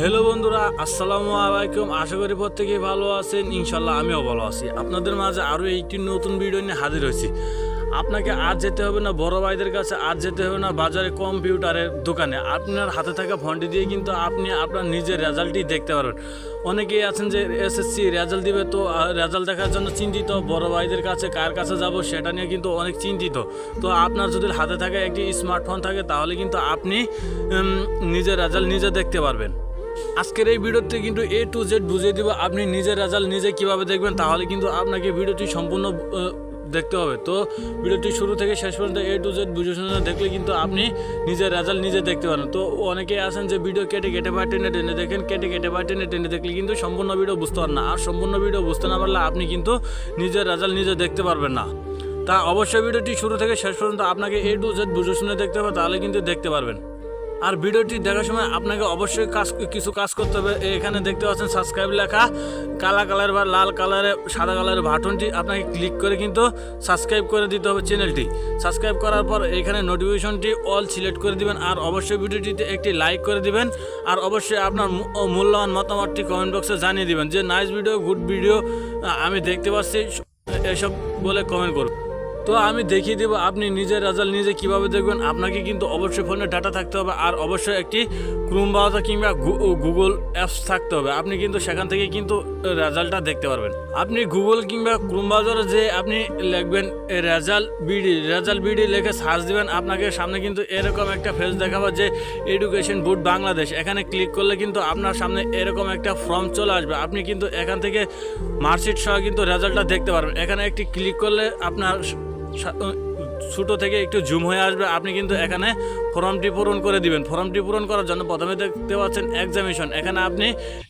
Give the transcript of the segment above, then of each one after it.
Hello বন্ধুরা, আসসালামু আলাইকুম। আশা করি প্রত্যেকেই ভালো আছেন। ইনশাল্লাহ আমিও ভালো আছি। আপনাদের মাঝে আরও একটি নতুন ভিডিও নিয়ে হাজির হয়েছি। আপনাকে আজ যেতে হবে না, বড় ভাইদের কাছে আজ যেতে হবে না, বাজারে কম্পিউটারের দোকানে। আপনার হাতে থাকা ফোনটি দিয়ে কিন্তু আপনি আপনার নিজের রেজাল্টটি দেখতে পারবেন। অনেকেই আছেন যে এসএসসি রেজাল্ট দিবে তো রেজাল্ট দেখার জন্য চিন্তিত। বড় ভাইদের কাছে কার কাছে যাব সেটা নিয়ে কিন্তু অনেক চিন্তিত। তো আপনার যদি হাতে থাকা একটি স্মার্টফোন থাকে, তাহলে কিন্তু আপনি নিজের রেজাল্ট নিজে দেখতে পারবেন। আজকের এই ভিডিওতে কিন্তু এ টু জেড বুঝিয়ে দিব আপনি নিজের রেজাল্ট নিজে কীভাবে দেখবেন, তাহলে কিন্তু আপনাকে ভিডিওটি সম্পূর্ণ দেখতে হবে। তো ভিডিওটি শুরু থেকে শেষ পর্যন্ত এ টু জেড বুঝে শুনে দেখলে কিন্তু আপনি নিজের রেজাল্ট নিজে দেখতে পারেন। তো অনেকেই আছেন যে ভিডিও কেটে কেটে বা টেনে টেনে দেখেন, কেটে কেটে বা টেনে টেনে দেখলে কিন্তু সম্পূর্ণ ভিডিও বুঝতে পারেন না। আর সম্পূর্ণ ভিডিও বুঝতে না পারলে আপনি কিন্তু নিজের রেজাল্ট নিজে দেখতে পারবেন না। তা অবশ্যই ভিডিওটি শুরু থেকে শেষ পর্যন্ত আপনাকে এ টু জেড বুঝে শুনে দেখতে হবে, তাহলে কিন্তু দেখতে পারবেন। আর ভিডিওটি দেখার সময় আপনাকে অবশ্যই কাজ, কিছু কাজ করতে হবে। এখানে দেখতে পাচ্ছেন সাবস্ক্রাইব লেখা, কালা কালার বা লাল কালারে, সাদা কালারের বাটনটি আপনাকে ক্লিক করে কিন্তু সাবস্ক্রাইব করে দিতে হবে চ্যানেলটি সাবস্ক্রাইব করার পর এখানে নোটিফিকেশনটি অল সিলেক্ট করে দিবেন আর অবশ্যই ভিডিওটিতে একটি লাইক করে দিবেন আর অবশ্যই আপনার মূল্যবান মতামতটি কমেন্ট বক্সে জানিয়ে দিবেন যে নাইস ভিডিও গুড ভিডিও আমি দেখতে পাচ্ছি এসব বলে কমেন্ট করুন। তো আমি দেখিয়ে দেবো আপনি নিজের রেজাল্ট নিজে কীভাবে দেখবেন। আপনাকে কিন্তু অবশ্যই ফোনে ডাটা থাকতে হবে আর অবশ্যই একটি ক্রোম ব্রাউজার কিংবা গুগল অ্যাপস থাকতে হবে। আপনি কিন্তু সেখান থেকে কিন্তু রেজাল্টটা দেখতে পারবেন। আপনি গুগল কিংবা ক্রোম ব্রাউজারে যে আপনি লিখবেন রেজাল্ট বিডি রেজাল্ট বিডি লিখে সার্চ দিবেন, আপনাকে সামনে কিন্তু এরকম একটা ফেস দেখাবো যে এডুকেশন বোর্ড বাংলাদেশ এখানে ক্লিক করলে কিন্তু আপনার সামনে এরকম একটা ফর্ম চলে আসবে। আপনি কিন্তু এখান থেকে মার্কশিট সহ কিন্তু রেজাল্টটা দেখতে পারবেন। এখানে একটি ক্লিক করলে আপনার ছোটো থেকে একটু জুম হয়ে আসবে। আপনি কিন্তু এখানে ফর্মটি পূরণ করে দিবেন। ফর্মটি পূরণ করার জন্য প্রথমে দেখতে পাচ্ছেন এক্সামিশন এখানে আপনি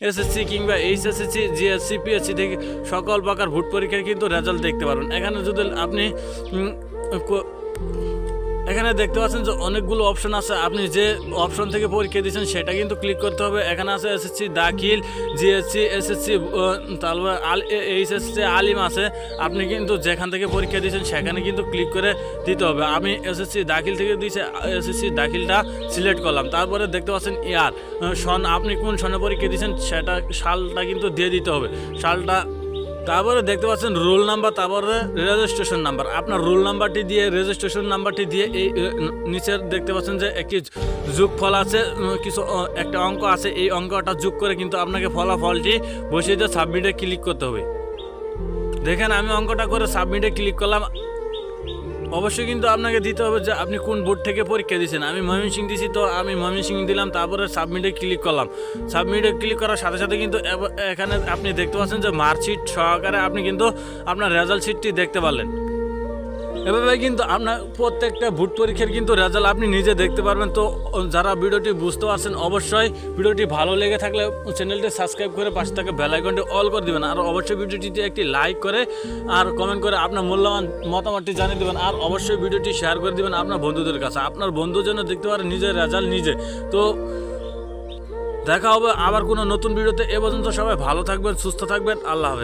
এসএসসি কিংবা এইচএসএসসি জিএসসি পিএসসি থেকে সকল প্রকার ভোট পরীক্ষার কিন্তু রেজাল্ট দেখতে পারবেন। এখানে যদি আপনি এখানে দেখতে পাচ্ছেন যে অনেকগুলো অপশন আছে। আপনি যে অপশন থেকে পরীক্ষা দিয়েছেন, সেটা কিন্তু ক্লিক করতে হবে। এখানে আছে এসএসসি দাখিল জিএসসি এসএসসি তারপর আল, এইচএসসি, আলিম আছে। আপনি কিন্তু যেখান থেকে পরীক্ষা দিয়েছেন, সেখানে কিন্তু ক্লিক করে দিতে হবে। আমি এসএসসি দাখিল থেকে দিয়েছি এসএসসি দাখিলটা সিলেক্ট করলাম। তারপরে দেখতে পাচ্ছেন ইয়ার সন, আপনি কোন সনে পরীক্ষা দিয়েছেন, সেটা সালটা কিন্তু দিয়ে দিতে হবে। সালটা তারপরে দেখতে পাচ্ছেন রোল নাম্বার, তারপরে রেজিস্ট্রেশন নাম্বার। আপনার রোল নাম্বারটি দিয়ে রেজিস্ট্রেশন নাম্বারটি দিয়ে এই নিচের দেখতে পাচ্ছেন যে একটি যোগফল আছে কিছু একটা অঙ্ক আছে, এই অঙ্কটা যোগ করে কিন্তু আপনাকে ফলাফলটি বসিয়ে দিয়ে সাবমিটে ক্লিক করতে হবে। দেখেন আমি অঙ্কটা করে সাবমিটে ক্লিক করলাম। অবশ্যই কিন্তু আপনাকে দিতে হবে যে আপনি কোন বোর্ড থেকে পরীক্ষা দিয়েছেন। আমি ময়মনসিং দিছি তো আমি ময়মনসিং দিলাম, তারপরে সাবমিটে ক্লিক করলাম। সাবমিটে ক্লিক করার সাথে সাথে কিন্তু এখানে আপনি দেখতে পাচ্ছেন যে মার্কশিট সহকারে আপনি কিন্তু আপনার রেজাল্ট শিটটি দেখতে পারলেন। এভাবে কিন্তু আপনার প্রত্যেকটা ভোট পরীক্ষার কিন্তু রেজাল্ট আপনি নিজে দেখতে পারবেন। তো যারা ভিডিওটি বুঝতে পারছেন, অবশ্যই ভিডিওটি ভালো লেগে থাকলে চ্যানেলটি সাবস্ক্রাইব করে পাশে থেকে বেল আইকনটি অল করে দিবেন। আর অবশ্যই ভিডিওটিতে একটি লাইক করে আর কমেন্ট করে আপনার মূল্যবান মতামতটি জানিয়ে দেবেন। আর অবশ্যই ভিডিওটি শেয়ার করে দিবেন আপনার বন্ধুদের কাছে। আপনার বন্ধু যেন দেখতে পারে নিজের রেজাল্ট নিজে। তো, দেখা হবে আবার কোনো নতুন ভিডিওতে। এ পর্যন্ত সবাই ভালো থাকবেন, সুস্থ থাকবেন। আল্লাহ হাফেজ।